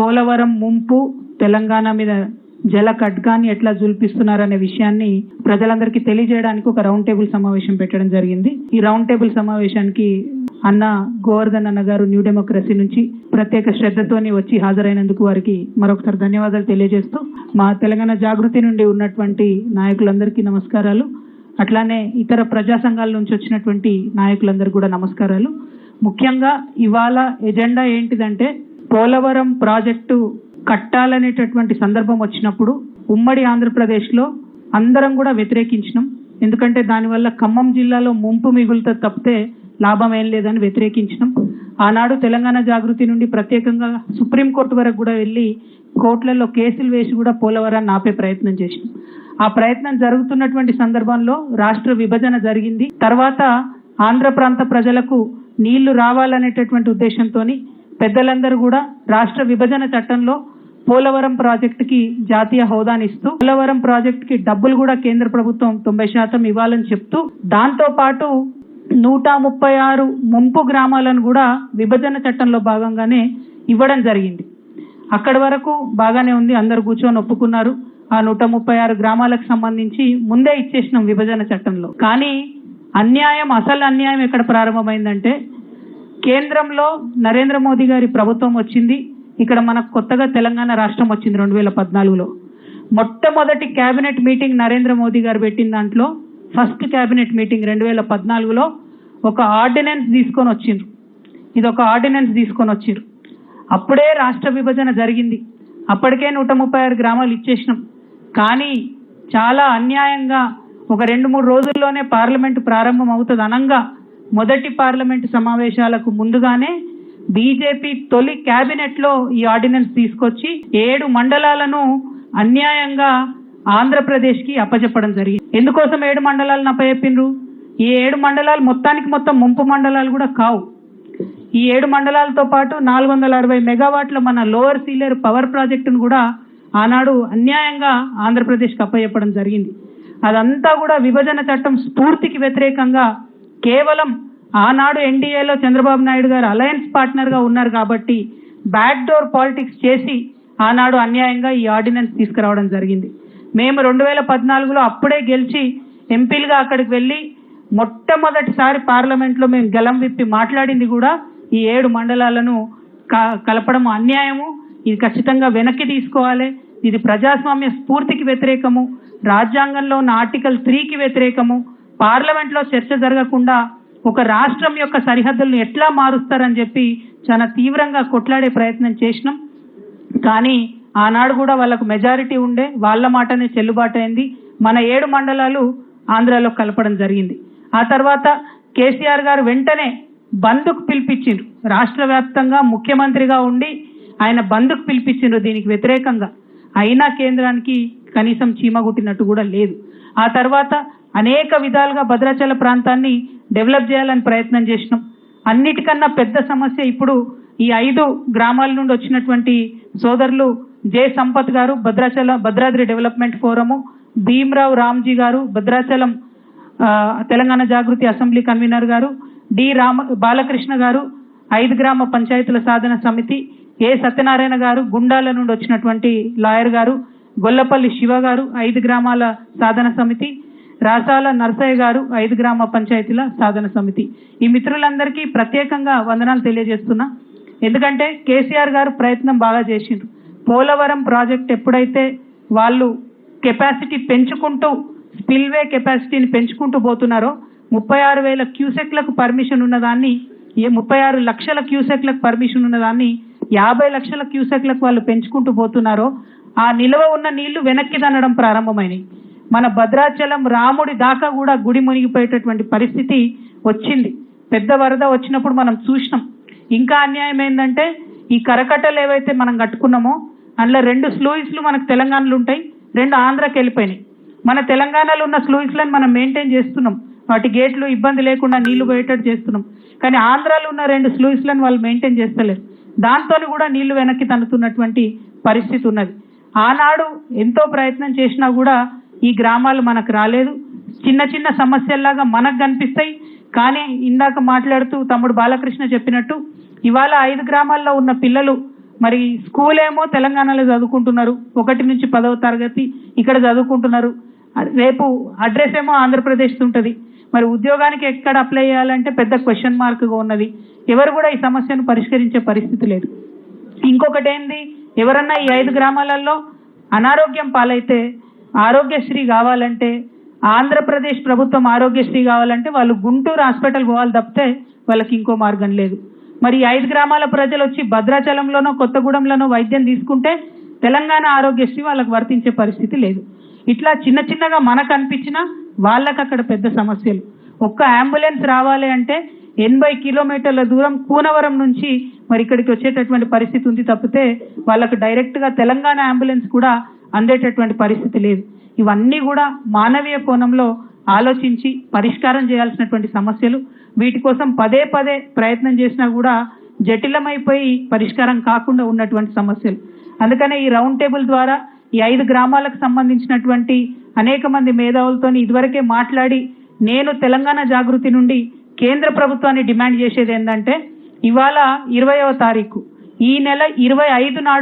పోలవరం ముంపు తెలంగాణ మీద జల ఖడ్గాన్ని ఎట్లా జుల్పిస్తున్నారనే విషయాన్ని ప్రజలందరికీ తెలియజేయడానికి ఒక రౌండ్ టేబుల్ సమావేశం పెట్టడం జరిగింది. ఈ రౌండ్ టేబుల్ సమావేశానికి అన్న గోవర్ధన్ అన్న గారు న్యూ డెమోక్రసీ నుంచి ప్రత్యేక శ్రద్ధతోని వచ్చి హాజరైనందుకు వారికి మరొకసారి ధన్యవాదాలు తెలియజేస్తూ మా తెలంగాణ జాగృతి నుండి ఉన్నటువంటి నాయకులందరికీ నమస్కారాలు. అట్లానే ఇతర ప్రజా సంఘాల నుంచి వచ్చినటువంటి నాయకులందరికీ కూడా నమస్కారాలు. ముఖ్యంగా ఇవాళ ఎజెండా ఏంటిదంటే పోలవరం ప్రాజెక్టు కట్టాలనేటటువంటి సందర్భం వచ్చినప్పుడు ఉమ్మడి ఆంధ్రప్రదేశ్లో అందరం కూడా వ్యతిరేకించినాం. ఎందుకంటే దానివల్ల ఖమ్మం జిల్లాలో ముంపు మిగులుతో తప్పితే లాభం ఏం లేదని వ్యతిరేకించినాం. ఆనాడు తెలంగాణ జాగృతి నుండి ప్రత్యేకంగా సుప్రీంకోర్టు వరకు కూడా వెళ్ళి కోర్టులలో కేసులు వేసి కూడా పోలవరాన్ని ఆపే ప్రయత్నం చేసినాం. ఆ ప్రయత్నం జరుగుతున్నటువంటి సందర్భంలో రాష్ట్ర విభజన జరిగింది. తర్వాత ఆంధ్ర ప్రాంత ప్రజలకు నీళ్ళు రావాలనేటటువంటి ఉద్దేశంతో పెద్దలందరూ కూడా రాష్ట్ర విభజన చట్టంలో పోలవరం ప్రాజెక్టుకి జాతీయ హోదానిస్తూ పోలవరం ప్రాజెక్టుకి డబ్బులు కూడా కేంద్ర ప్రభుత్వం తొంభై శాతం ఇవ్వాలని చెప్తూ దాంతో పాటు నూట ముప్పై ఆరు ముంపు గ్రామాలను కూడా విభజన చట్టంలో భాగంగానే ఇవ్వడం జరిగింది. అక్కడి వరకు బాగానే ఉంది అందరు కూర్చొని ఒప్పుకున్నారు. ఆ నూట ముప్పై ఆరు గ్రామాలకు సంబంధించి ముందే ఇచ్చేసినాం విభజన చట్టంలో. కానీ అన్యాయం అసలు అన్యాయం ఎక్కడ ప్రారంభమైందంటే కేంద్రంలో నరేంద్ర మోదీ గారి ప్రభుత్వం వచ్చింది. ఇక్కడ మనకు కొత్తగా తెలంగాణ రాష్ట్రం వచ్చింది రెండు వేల పద్నాలుగులో. మొట్టమొదటి కేబినెట్ మీటింగ్ నరేంద్ర మోదీ గారు పెట్టిన దాంట్లో ఫస్ట్ కేబినెట్ మీటింగ్ రెండు వేల పద్నాలుగులో ఒక ఆర్డినెన్స్ తీసుకొని వచ్చిండ్రు. ఇది ఒక ఆర్డినెన్స్ తీసుకొని వచ్చిండ్రు. అప్పుడే రాష్ట్ర విభజన జరిగింది. అప్పటికే నూట ముప్పై ఆరు గ్రామాలు ఇచ్చేసినాం. కానీ చాలా అన్యాయంగా ఒక రెండు మూడు రోజుల్లోనే పార్లమెంటు ప్రారంభం అవుతుంది అనంగా మొదటి పార్లమెంట్ సమావేశాలకు ముందుగానే బీజేపీ తొలి క్యాబినెట్లో ఈ ఆర్డినెన్స్ తీసుకొచ్చి ఏడు మండలాలను అన్యాయంగా ఆంధ్రప్రదేశ్కి అప్పచెప్పడం జరిగింది. ఎందుకోసం ఏడు మండలాలను అప్పచెప్పిండ్రు ఈ ఏడు మండలాలు మొత్తానికి మొత్తం ముంపు మండలాలు కూడా కావు. ఈ ఏడు మండలాలతో పాటు నాలుగు వందల అరవై మెగావాట్ల మన లోవర్ సీలేరు పవర్ ప్రాజెక్టును కూడా ఆనాడు అన్యాయంగా ఆంధ్రప్రదేశ్కి అప్పచెప్పడం జరిగింది. అదంతా కూడా విభజన చట్టం స్ఫూర్తికి వ్యతిరేకంగా కేవలం ఆనాడు ఎన్డీఏలో చంద్రబాబు నాయుడు గారు అలయన్స్ పార్ట్నర్గా ఉన్నారు కాబట్టి బ్యాక్ డోర్ పాలిటిక్స్ చేసి ఆనాడు అన్యాయంగా ఈ ఆర్డినెన్స్ తీసుకురావడం జరిగింది. మేము రెండు వేల పద్నాలుగులో అప్పుడే గెలిచి ఎంపీలుగా అక్కడికి వెళ్ళి మొట్టమొదటిసారి పార్లమెంట్లో మేము గలం విప్పి మాట్లాడింది కూడా ఈ ఏడు మండలాలను క- కలపడం అన్యాయము. ఇది ఖచ్చితంగా వెనక్కి తీసుకోవాలి. ఇది ప్రజాస్వామ్య స్ఫూర్తికి వ్యతిరేకము. రాజ్యాంగంలో ఉన్న ఆర్టికల్ త్రీకి వ్యతిరేకము. పార్లమెంట్లో చర్చ జరగకుండా ఒక రాష్ట్రం యొక్క సరిహద్దులను ఎట్లా మారుస్తారని చెప్పి చాలా తీవ్రంగా కొట్లాడే ప్రయత్నం చేసినాం. కానీ ఆనాడు కూడా వాళ్ళకు మెజారిటీ ఉండే వాళ్ళ మాటనే చెల్లుబాటు అయింది మన ఏడు మండలాలు ఆంధ్రాలో కలపడం జరిగింది. ఆ తర్వాత కేసీఆర్ గారు వెంటనే బంద్కు పిలిపించిండ్రు. రాష్ట్ర వ్యాప్తంగా ముఖ్యమంత్రిగా ఉండి ఆయన బంద్కు పిలిపించిండ్రు దీనికి వ్యతిరేకంగా. అయినా కేంద్రానికి కనీసం చీమ కుట్టినట్టు కూడా లేదు. ఆ తర్వాత అనేక విధాలుగా భద్రాచల ప్రాంతాన్ని డెవలప్ చేయాలని ప్రయత్నం చేసినాం. అన్నిటికన్నా పెద్ద సమస్య ఇప్పుడు ఈ ఐదు గ్రామాల నుండి వచ్చినటువంటి సోదరులు J Sampath garu Bhadrachalam Bhadradri development forum Bhimrao Ramji garu Bhadrachalam Telangana Jagruthi assembly convener garu D Rama Balakrishna garu ఐదు గ్రామ పంచాయతీల సాధన సమితి ఏ సత్యనారాయణ గారు గుండాల నుండి వచ్చినటువంటి లాయర్ గారు గొల్లపల్లి శివ గారు ఐదు గ్రామాల సాధన సమితి రాసాల నర్సయ్య గారు ఐదు గ్రామ పంచాయతీల సాధన సమితి. ఈ మిత్రులందరికీ ప్రత్యేకంగా వందనాలు తెలియజేస్తున్నా. ఎందుకంటే కేసీఆర్ గారు ప్రయత్నం బాగా చేసిండ్రు. పోలవరం ప్రాజెక్ట్ ఎప్పుడైతే వాళ్ళు కెపాసిటీ పెంచుకుంటూ స్పిల్వే కెపాసిటీని పెంచుకుంటూ పోతున్నారో ముప్పై ఆరు వేల క్యూసెక్లకు పర్మిషన్ ఉన్నదాన్ని ఏ ముప్పై ఆరు లక్షల క్యూసెక్లకు పర్మిషన్ ఉన్నదాన్ని యాభై లక్షల క్యూసెక్లకు వాళ్ళు పెంచుకుంటూ పోతున్నారో ఆ నిల్వ ఉన్న నీళ్ళు వెనక్కి తన్నడం ప్రారంభమైనాయి. మన భద్రాచలం రాముడి దాకా కూడా గుడి మునిగిపోయేటటువంటి పరిస్థితి వచ్చింది. పెద్ద వరద వచ్చినప్పుడు మనం చూసినాం. ఇంకా అన్యాయం ఏంటంటే ఈ కరకట్టలు ఏవైతే మనం కట్టుకున్నామో అందులో రెండు స్లూయిస్లు మనకు తెలంగాణలో ఉంటాయి రెండు ఆంధ్రాకి వెళ్ళిపోయినాయి. మన తెలంగాణలో ఉన్న స్లూయిస్లను మనం మెయింటైన్ చేస్తున్నాం. వాటి గేట్లు ఇబ్బంది లేకుండా నీళ్ళు పోయేటట్టు చేస్తున్నాం. కానీ ఆంధ్రాలో ఉన్న రెండు స్లూయిస్లను వాళ్ళు మెయింటైన్ చేస్తలేరు. దాంతో కూడా నీళ్ళు వెనక్కి తన్నుతున్నటువంటి పరిస్థితి ఉన్నది. ఆనాడు ఎంతో ప్రయత్నం చేసినా కూడా ఈ గ్రామాలు మనకు రాలేదు. చిన్న చిన్న సమస్యల్లాగా మనకు కనిపిస్తాయి. కానీ ఇందాక మాట్లాడుతూ తమ్ముడు బాలకృష్ణ చెప్పినట్టు ఇవాళ ఐదు గ్రామాల్లో ఉన్న పిల్లలు మరి స్కూల్ ఏమో తెలంగాణలో చదువుకుంటున్నారు. ఒకటి నుంచి పదవ తరగతి ఇక్కడ చదువుకుంటున్నారు. రేపు అడ్రస్ ఏమో ఆంధ్రప్రదేశ్ ఉంటుంది. మరి ఉద్యోగానికి ఎక్కడ అప్లై చేయాలంటే పెద్ద క్వశ్చన్ మార్క్గా ఉన్నది. ఎవరు కూడా ఈ సమస్యను పరిష్కరించే పరిస్థితి లేదు. ఇంకొకటి ఏంది ఎవరన్నా ఈ ఐదు గ్రామాలలో అనారోగ్యం పాలైతే ఆరోగ్యశ్రీ కావాలంటే ఆంధ్రప్రదేశ్ ప్రభుత్వం ఆరోగ్యశ్రీ కావాలంటే వాళ్ళు గుంటూరు హాస్పిటల్ పోవాలి తప్పితే వాళ్ళకి ఇంకో మార్గం లేదు. మరి ఐదు గ్రామాల ప్రజలు వచ్చి భద్రాచలంలోనో కొత్తగూడెంలోనో వైద్యం తీసుకుంటే తెలంగాణ ఆరోగ్యశ్రీ వాళ్ళకి వర్తించే పరిస్థితి లేదు. ఇట్లా చిన్న చిన్నగా మనకు అనిపించినా వాళ్ళకి అక్కడ పెద్ద సమస్యలు. ఒక్క అంబులెన్స్ రావాలి అంటే ఎనభై కిలోమీటర్ల దూరం కూనవరం నుంచి మరి ఇక్కడికి వచ్చేటటువంటి పరిస్థితి ఉంది తప్పితే వాళ్ళకు డైరెక్ట్గా తెలంగాణ అంబులెన్స్ కూడా అందేటటువంటి పరిస్థితి లేదు. ఇవన్నీ కూడా మానవీయ కోణంలో ఆలోచించి పరిష్కారం చేయాల్సినటువంటి సమస్యలు. వీటి కోసం పదే పదే ప్రయత్నం చేసినా కూడా జటిలమైపోయి పరిష్కారం కాకుండా ఉన్నటువంటి సమస్యలు. అందుకనే ఈ రౌండ్ టేబుల్ ద్వారా ఈ ఐదు గ్రామాలకు సంబంధించినటువంటి అనేక మంది మేధావులతో ఇదివరకే మాట్లాడి నేను తెలంగాణ జాగృతి నుండి కేంద్ర ప్రభుత్వాన్ని డిమాండ్ చేసేది ఏంటంటే ఇవాళ ఇరవయవ తారీఖు. ఈ నెల ఇరవై ఐదు నాడు